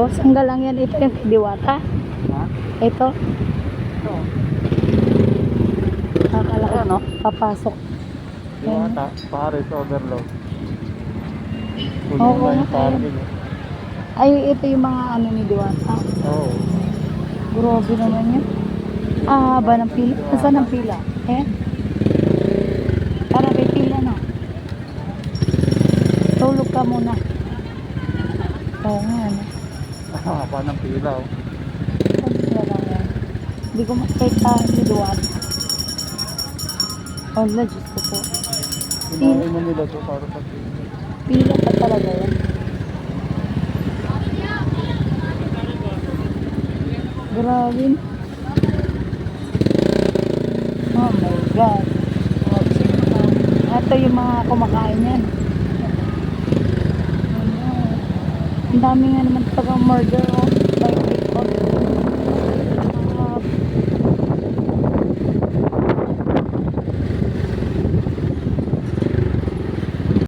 Tapos, hanggang lang yan. Ito yung diwata. Ha? Ito. Ito. Kakalaki. Ayan, no? Papasok. Diwata. Paris overload. Oo, yung okay. Ay, ito yung mga ano ni diwata. Oo. Grabe naman yun. Ah, haba ng pila. Saan ang pila? Eh? Para may pila na. Tulog ka muna. Oo nga, ano. Haba ng pila. oh. Pila? Hindi ko makita si Duwan. Oh, Diyos ko po. Kinain na nila to para sa Pila pa talaga yan. Grabe. Oh my God. Ito yung mga kumakain yan. Ano? Ang dami nga naman tagang murder oh.